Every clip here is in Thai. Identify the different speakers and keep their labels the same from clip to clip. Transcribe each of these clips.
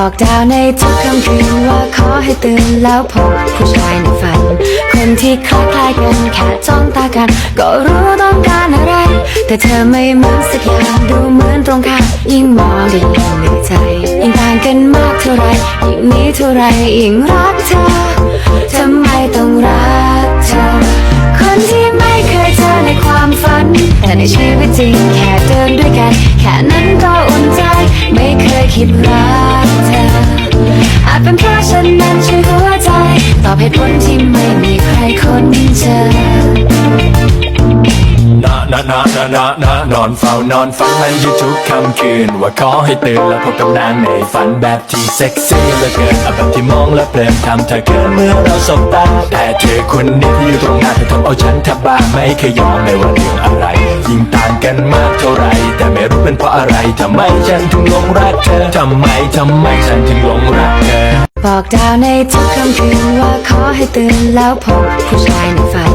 Speaker 1: บอกดาวในทุกค่ำคืนว่าขอให้ตื่นแล้วพบผู้ชายในฝัน คนที่คล้ายๆกันแค่จ้องตากัน ก็รู้ต้องการอะไร แต่เธอไม่เหมือนสักอย่างดูเหมือนตรงข้ามยิ่งมองยิ่งเหนื่อยใจยิ่งต่างกันมากเท่าไรยิ่งนี้เท่าไรยิ่งรักเธอทำไมต้องรักเธอ คนที่ไม่เคยเจอในความฝัน แต่ในชีวิตจริงแค่เดินด้วยกัน แค่นั้นก็อุ่นใจไม่เคยคิดรัก อาจเป็นเพราะฉันนั้นช่หัวใจ ตอบเหตุผลที่ไม่มีใครคนเจอ
Speaker 2: นะนนะนนะนนอนเฝ้านอนฝันมันอยู่ทุกค่ำคืน ว่าขอให้ตื่นแล้วพบกับนางในฝันแบบที่เซ็กซี่เหลือเกินเอาแบบที่มองแล้วเพลินทำเธอเกินเมื่อเราสบตาแต่เธอคนนี้ที่อยู่ตรงหน้าเธอทำเอาฉันแทบบ้าไม่เคยยอมไม่ว่าเรื่องอะไร ยิ่งต่างกันมากเท่าไร อะไรทำไมฉันถึงหลงรักเธอทำไมทำไมฉันถึงหลงรักเธอ
Speaker 1: บอกดาวในทุกค่ำคืนว่าขอให้ตื่นแล้วพบผู้ชายในฝัน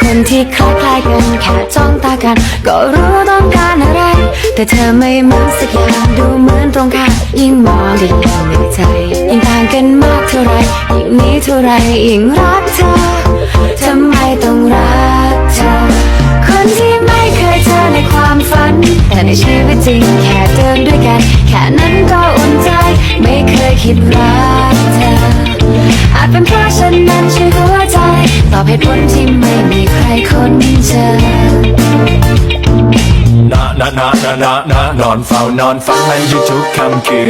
Speaker 1: คนที่คล้ายๆกันแค่จ้องตากัน ก็รู้ต้องการอะไร แต่เธอไม่เหมือนสักอย่างดูเหมือนตรงข้ามยิ่งมองยิ่งเหนื่อยใจยิ่งต่างกันมากเท่าไรยิ่งนี้เท่าไรยิ่งรักเธอทำไมต้องรัก แต่ในชีวิตจริงแค่เดินด้วยกัน แค่นั้นก็อุ่นใจ ไม่เคยคิดรักเธอ อาจเป็นเพราะฉันนั้นชื่อหัวใจ ตอบเหตุผลที่ไม่มีใครคนเจอ
Speaker 2: นะนะนะนะนะนะนอนเฝ้านอนฝันมันอยู่ทุกค่ำคืน